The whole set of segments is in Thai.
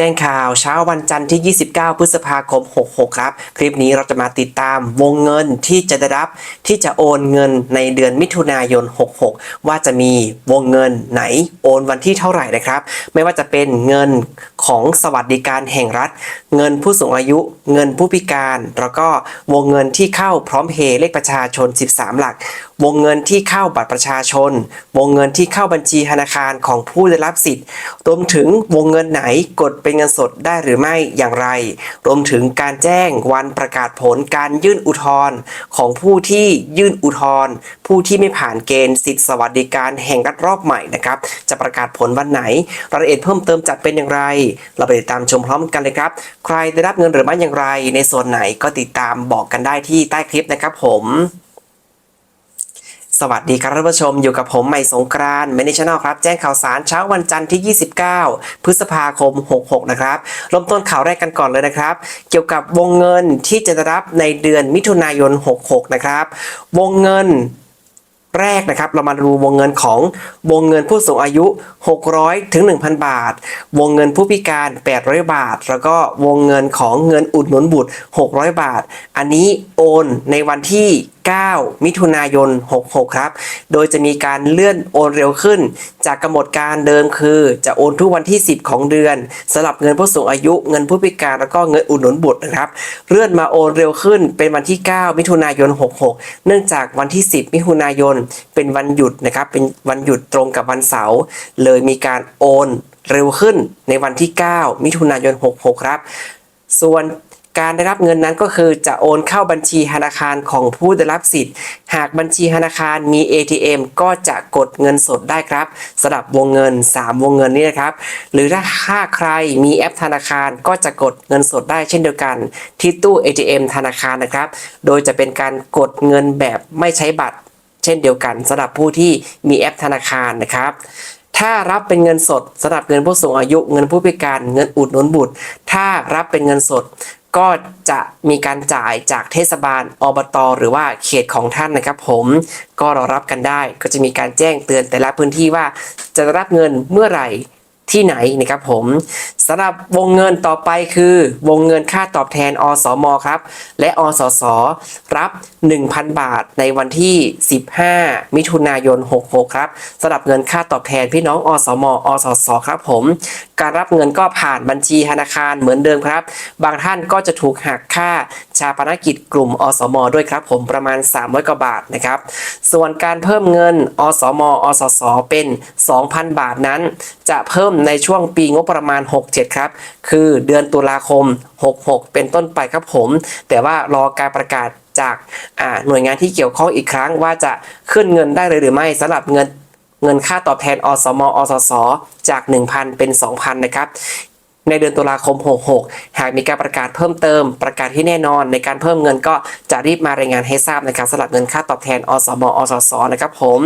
จ้งข่าวเช้าวันจันทร์ที่ 29 พฤษภาคม 66 ครับ คลิปนี้เราจะมาติดตามวงเงินที่จะได้รับที่จะโอนเงินในเดือนมิถุนายน 66 ว่าจะมีวงเงินไหนโอนวันที่เท่าไหร่นะครับ ไม่ว่าจะเป็นเงินของสวัสดิการแห่งรัฐ เงินผู้สูงอายุ เงินผู้พิการ แล้วก็วงเงินที่เข้าพร้อมเพย์เลขประชาชน 13 หลัก วงเงินที่เข้าบัตรประชาชน วงเงินที่เข้าบัญชีธนาคารของผู้ได้รับสิทธิ์ รวมถึงวงเงินไหนกดไปเป็นเงินสดได้หรือไม่อย่างไร รวมถึงการแจ้งวันประกาศผลการยื่นอุทธรณ์ของผู้ที่ยื่นอุทธรณ์ผู้ที่ไม่ผ่านเกณฑ์สิทธิสวัสดิการแห่งรัฐรอบใหม่นะครับ จะประกาศผลวันไหน รายละเอียดเพิ่มเติมจัดเป็นอย่างไร เราไปติดตามชมพร้อมกันเลยครับ ใครได้รับเงินหรือไม่อย่างไร ในส่วนไหนก็ติดตามบอกกันได้ที่ใต้คลิปนะครับผม สวัสดีครับท่านผู้ชมอยู่กับผมใหม่สงกรานต์เมนิชแนลครับ แจ้งข่าวสารเช้าวันจันทร์ที่ 29 พฤษภาคม 66 นะครับเริ่มต้นข่าวแรกกันก่อนเลยนะครับ เกี่ยวกับวงเงินที่จะรับในเดือนมิถุนายน 66 นะครับ วงเงิน แรกนะครับ เรามาดูวงเงินของวงเงินผู้สูงอายุ 600 ถึง 1,000 บาท วงเงินผู้พิการ 800 บาท แล้วก็วงเงินของเงินอุดหนุนบุตร 600 บาท อันนี้โอนในวันที่ 9 มิถุนายน 66 ครับ โดยจะมีการเลื่อนโอนเร็วขึ้น จากกำหนดการเดิมคือ จะโอนทุกวันที่ 10 ของเดือนสำหรับเงินผู้สูงอายุ เงินผู้พิการ แล้วก็เงินอุดหนุนบุตรนะครับ เลื่อนมาโอนเร็วขึ้นเป็นวันที่ 9 มิถุนายน 66 เนื่องจากวันที่ 10 มิถุนายนเป็นวันหยุดนะครับ เป็นวันหยุดตรงกับวันเสาร์เลยมีการโอนเร็วขึ้นในวันที่ 9 มิถุนายน 66 ครับ ส่วนการได้รับเงินนั้นก็คือจะโอนเข้าบัญชีธนาคารของผู้ได้รับสิทธิ์ หากบัญชีธนาคารมี ATM ก็จะกดเงินสดได้ครับสำหรับวงเงิน 3 วงเงินนี้นะครับ หรือถ้าถ้าใครมีแอปธนาคารก็จะกดเงินสดได้เช่นเดียวกัน ที่ตู้ ATM ธนาคารนะครับ โดยจะเป็นการกดเงินแบบไม่ใช้บัตร เช่นเดียวกันสำหรับผู้ที่มีแอปธนาคารนะครับ ถ้ารับเป็นเงินสดสำหรับเงินผู้สูงอายุเงินผู้พิการเงินอุดหนุนบุตร ถ้ารับเป็นเงินสดก็จะมีการจ่ายจากเทศบาลอบตหรือว่าเขตของท่านนะครับ ผมก็รอรับกันได้ ก็จะมีการแจ้งเตือนแต่ละพื้นที่ว่าจะรับเงินเมื่อไหร่ที่ไหนนะครับผม สำหรับวงเงินต่อไปคือ วงเงินค่าตอบแทนอสมครับ และอสสรับ 1,000 บาทในวันที่ 15 มิถุนายน 66 ครับสำหรับเงินค่าตอบแทนพี่น้องอสมอสสครับผม การรับเงินก็ผ่านบัญชีธนาคารเหมือนเดิมครับ บางท่านก็จะถูกหักค่าชาปนกิจกลุ่มอสม ด้วยครับผมประมาณ 300กว่าบาทนะครับ ส่วนการเพิ่มเงินอสมอสสเป็น 2,000 บาทนั้น จะเพิ่มในช่วงปีงบประมาณ67 ครับ คือเดือนตุลาคม 66 เป็นต้นไปครับผม แต่ว่ารอการประกาศจากหน่วยงานที่เกี่ยวข้องอีกครั้งว่าจะขึ้นเงินได้เลยหรือไม่สำหรับเงินเงินค่าตอบแทนอสมอสสจาก 1,000 เป็น 2,000 นะครับในเดือนตุลาคม 66 หากมีการประกาศเพิ่มเติม ประกาศที่แน่นอนในการเพิ่มเงินก็จะรีบมารายงานให้ทราบนะครับสำหรับเงินค่าตอบแทนอสมอสสนะครับผม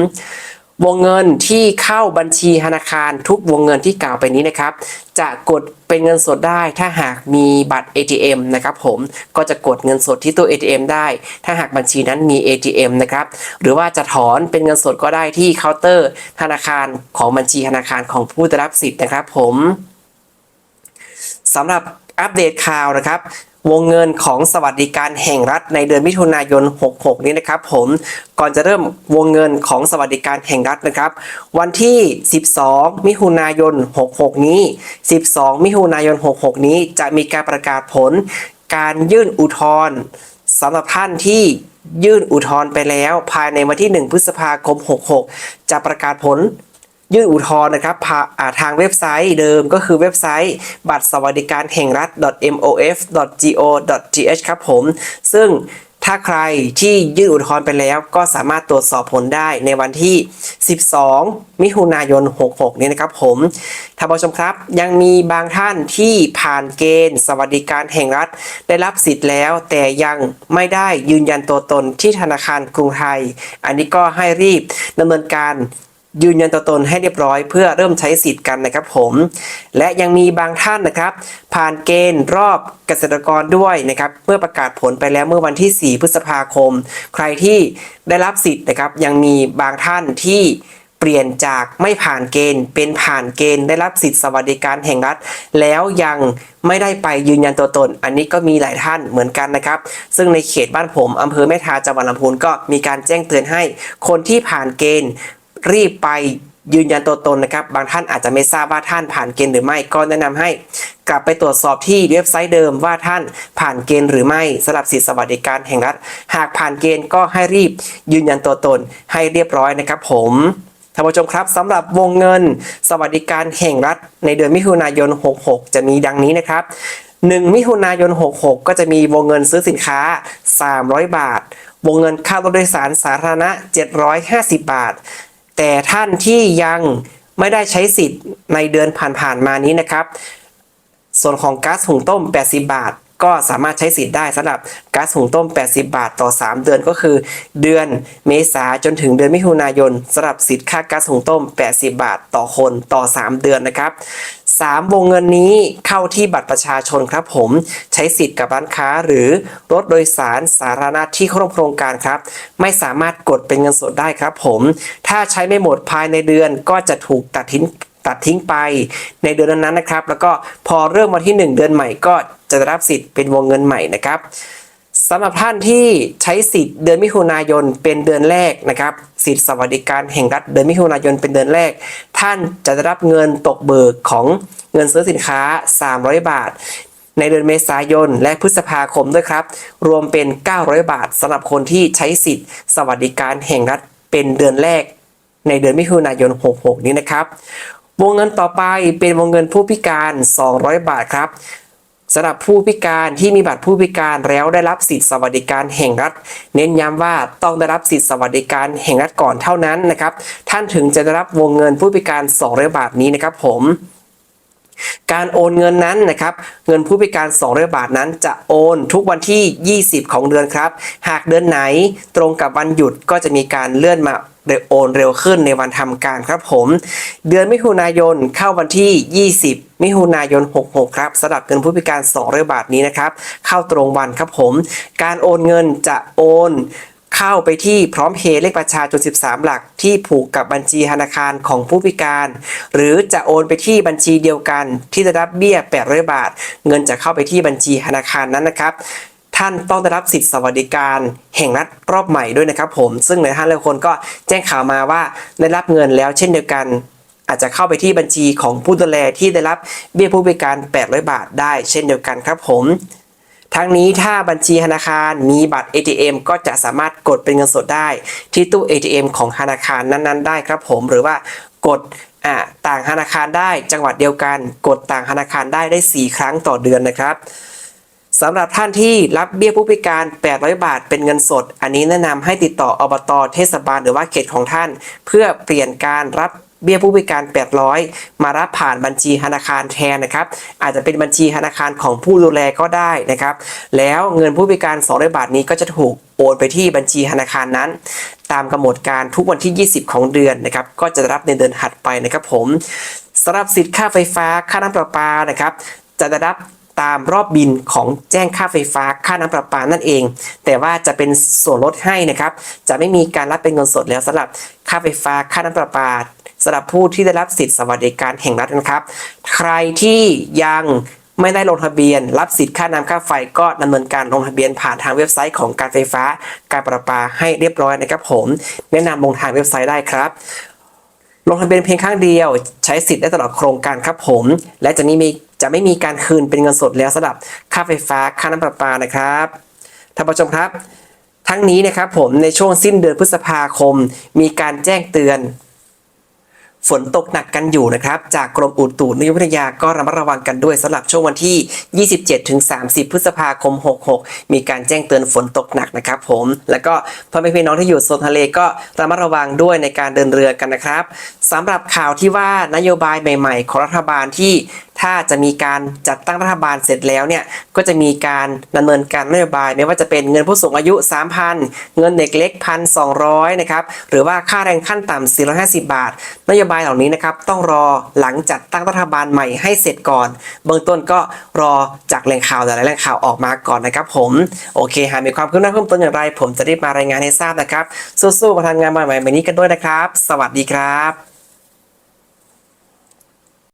วงเงินที่เข้าบัญชีธนาคารทุกวงเงินที่กล่าวไปนี้นะครับ จะกดเป็นเงินสดได้ถ้าหากมีบัตร ATM นะครับผมก็จะกดเงินสดที่ตู้ ATM ได้ ถ้าหากบัญชีนั้นมี ATM นะครับหรือว่าจะถอนเป็นเงินสดก็ได้ที่เคาน์เตอร์ ธนาคารของบัญชีธนาคารของผู้ได้รับสิทธิ์นะครับผมสำหรับอัปเดตข่าวนะครับ วงเงินของสวัสดิการแห่งรัฐในเดือนมิถุนายน 66 นี้นะครับผมก่อนจะเริ่มวงเงินของสวัสดิการแห่งรัฐนะครับ วันที่ 12 มิถุนายน 66 นี้ 12 มิถุนายน 66 นี้จะมีการประกาศผล การยื่นอุทธรณ์สำหรับท่านที่ยื่นอุทธรณ์ไปแล้ว ภายในวันที่ 1 พฤษภาคม 66 จะประกาศผล ยื่นอุทธรณ์นะครับผ่าอ่าทางเว็บไซต์เดิมก็คือเว็บไซต์ บัตรสวัสดิการแห่งรัฐ mof.go.th ครับผม ซึ่งถ้าใครที่ยื่นอุทธรณ์ไปแล้วก็สามารถตรวจสอบผลได้ในวันที่ 12 มิถุนายน 66 นี้นะครับผมท่านผู้ชมครับ ยังมีบางท่านที่ผ่านเกณฑ์ สวัสดิการแห่งรัฐ ได้รับสิทธิ์แล้ว แต่ยังไม่ได้ยืนยันตัวตนที่ธนาคารกรุงไทย อันนี้ก็ให้รีบดำเนินการ ยืนยันตัวตนให้เรียบร้อยเพื่อเริ่มใช้สิทธิ์กันนะครับผม และยังมีบางท่านนะครับ ผ่านเกณฑ์รอบเกษตรกรด้วยนะครับ เมื่อประกาศผลไปแล้วเมื่อวันที่ 4 พฤษภาคม ใครที่ได้รับสิทธิ์นะครับ ยังมีบางท่านที่เปลี่ยนจากไม่ผ่านเกณฑ์ เป็นผ่านเกณฑ์ได้รับสิทธิสวัสดิการแห่งรัฐ แล้วยังไม่ได้ไปยืนยันตัวตน อันนี้ก็มีหลายท่านเหมือนกันนะครับ ซึ่งในเขตบ้านผมอำเภอแม่ทาจังหวัดลำพูนก็มีการแจ้งเตือนให้ คนที่ผ่านเกณฑ์ รีบไปยืนยันตัวตนนะครับ บางท่านอาจจะไม่ทราบว่าท่านผ่านเกณฑ์หรือไม่ ก็แนะนำให้กลับไปตรวจสอบที่เว็บไซต์เดิมว่าท่านผ่านเกณฑ์หรือไม่สำหรับสิทธิสวัสดิการแห่งรัฐ หากผ่านเกณฑ์ก็ให้รีบยืนยันตัวตนให้เรียบร้อยนะครับ ผมท่านผู้ชมครับสำหรับวงเงินสวัสดิการแห่งรัฐ ในเดือนมิถุนายน 66 จะมีดังนี้นะครับ 1 มิถุนายน 66 ก็จะมีวงเงินซื้อสินค้า 300 บาท วงเงินค่ารถโดยสารสาธารณะ 750 บาท แต่ท่านที่ยังไม่ได้ใช้สิทธิ์ในเดือนผ่านๆมานี้นะครับ ส่วนของก๊าซหุงต้ม 80 บาท ก็สามารถใช้สิทธิ์ได้สำหรับก๊าซหุงต้ม 80 บาทต่อ 3 เดือนก็คือ เดือนเมษาจนถึงเดือนมิถุนายนสำหรับสิทธิ์ค่าก๊าซหุงต้ม 80 บาทต่อคนต่อ 3 เดือนนะครับ 3 วงเงินนี้เข้าที่บัตรประชาชนครับผม ใช้สิทธิ์กับร้านค้าหรือรถโดยสารสาธารณะที่เข้าร่วมโครงการครับ ไม่สามารถกดเป็นเงินสดได้ครับผม ถ้าใช้ไม่หมดภายในเดือนก็จะถูกตัดทิ้งตัดทิ้งไปในเดือนนั้นนะครับ แล้วก็พอเริ่มวันที่ 1 เดือนใหม่ก็จะได้รับสิทธิ์เป็นวงเงินใหม่นะครับ สำหรับท่านที่ใช้สิทธิ์เดือนมิถุนายนเป็นเดือนแรกนะครับ สิทธิสวัสดิการแห่งรัฐเดือนมิถุนายนเป็นเดือนแรก ท่านจะได้รับเงินตกเบิกของเงินซื้อสินค้า 300 บาท ในเดือนเมษายนและพฤษภาคมด้วยครับ รวมเป็น 900 บาทสำหรับคนที่ใช้สิทธิ์สวัสดิการแห่งรัฐเป็นเดือนแรก ในเดือนมิถุนายน 66 นี้นะครับ วงเงินต่อไปเป็นวงเงินผู้พิการ 200 บาทครับ สำหรับผู้พิการที่มีบัตรผู้พิการแล้วได้รับสิทธิสวัสดิการแห่งรัฐ เน้นย้ำว่าต้องได้รับสิทธิสวัสดิการแห่งรัฐก่อนเท่านั้นนะครับ ท่านถึงจะได้รับวงเงินผู้พิการ200บาทนี้นะครับผมการโอนเงินนั้นนะครับเงินผู้พิการ200บาทนั้นจะโอนทุกวันที่ 20 ของเดือนครับ หากเดือนไหนตรงกับวันหยุดก็จะมีการเลื่อนมาโอนเร็วขึ้นในวันทำการครับผม เดือนมิถุนายนเข้าวันที่ 20 มิถุนายน 66 ครับสำหรับเงินผู้พิการ200บาทนี้นะครับ เข้าตรงวันครับผม การโอนเงินจะโอนเข้าไปที่พร้อมเพย์เลขประชาชน 13 หลักที่ผูกกับบัญชีธนาคารของผู้พิการ หรือจะโอนไปที่บัญชีเดียวกันที่จะรับเบี้ย 800 บาท เงินจะเข้าไปที่บัญชีธนาคารนั้นนะครับท่านต้องได้รับสิทธิสวัสดิการแห่งรัฐรอบใหม่ด้วยนะครับผม ซึ่งหลายท่านหลายคนก็แจ้งข่าวมาว่าได้รับเงินแล้วเช่นเดียวกัน อาจจะเข้าไปที่บัญชีของผู้ดูแลที่ได้รับเบี้ยผู้พิการ 800 บาทได้เช่นเดียวกันครับผมทั้งนี้ถ้าบัญชีธนาคารมีบัตร ATM ก็จะสามารถกดเป็นเงินสดได้ที่ตู้ ATM ของธนาคารนั้นๆ ได้ครับผมหรือว่ากดต่างธนาคารได้จังหวัดเดียวกัน กดต่างธนาคารได้ได้ 4 ครั้งต่อเดือนนะครับสำหรับท่านที่รับเบี้ยผู้พิการ 800 บาทเป็นเงินสด อันนี้แนะนำให้ติดต่ออบตเทศบาลหรือว่าเขตของท่าน เพื่อเปลี่ยนการรับ เบี้ยผู้พิการ 800 มารับผ่านบัญชีธนาคารแทนนะครับอาจจะเป็นบัญชีธนาคารของผู้ดูแลก็ได้นะครับแล้วเงินผู้พิการ 200 บาทนี้ก็จะถูกโอนไปที่บัญชีธนาคารนั้น ตามกำหนดการทุกวันที่ 20 ของเดือนนะครับก็จะรับในเดือนถัดไปนะครับผมสำหรับสิทธิ์ค่าไฟฟ้าค่าน้ำประปานะครับจะได้รับตามรอบบินของแจ้งค่าไฟฟ้าค่าน้ำประปานั่นเอง แต่ว่าจะเป็นส่วนลดให้นะครับ จะไม่มีการรับเป็นเงินสดแล้วสำหรับค่าไฟฟ้าค่าน้ำประปา สำหรับผู้ที่ได้รับสิทธิสวัสดิการแห่งรัฐนะครับ ใครที่ยังไม่ได้ลงทะเบียน รับสิทธิ์ค่าน้ำค่าไฟก็ดำเนินการลงทะเบียนผ่านทางเว็บไซต์ของการไฟฟ้าการประปาให้เรียบร้อยนะครับผม แนะนำลงทางเว็บไซต์ได้ครับลงทะเบียนเพียงครั้งเดียวใช้สิทธิ์ได้ตลอดโครงการครับผม และจะนี้มีจะไม่มีการคืนเป็นเงินสดแล้วสำหรับค่าไฟฟ้าค่าน้ำประปานะครับท่านผู้ชมครับ ทั้งนี้นะครับผมในช่วงสิ้นเดือนพฤษภาคม มีการแจ้งเตือน ฝนตกหนักกันอยู่นะครับ จากกรมอุตุนิยมวิทยาก็ระมัดระวังกันด้วยสำหรับช่วงวันที่ 27-30 พฤษภาคม 66 มีการแจ้งเตือนฝนตกหนักนะครับผม แล้วก็พ่อแม่พี่น้องที่อยู่โซนทะเลก็ระมัดระวังด้วยในการเดินเรือกันนะครับสำหรับข่าวที่ว่านโยบายใหม่ ๆ ของรัฐบาลที่ ถ้าจะมีการจัดตั้งรัฐบาลเสร็จแล้วเนี่ยก็จะมีการดำเนินการนโยบาย ไม่ว่าจะเป็นเงินผู้สูงอายุ 3,000 เงินเด็กเล็ก 1,200 นะครับ หรือว่าค่าแรงขั้นต่ำ450 บาท นโยบายเหล่านี้นะครับต้องรอหลังจัดตั้งรัฐบาลใหม่ให้เสร็จก่อน เบื้องต้นก็รอจากแหล่งข่าวหลายๆแหล่งข่าวออกมาก่อนนะครับผม โอเค หากมีความคืบหน้าเพิ่มเติมอย่างไร ผมจะรีบมารายงานให้ทราบนะครับ สู้ๆมาทำงานใหม่ๆแบบนี้กันด้วยนะครับ สวัสดีครับ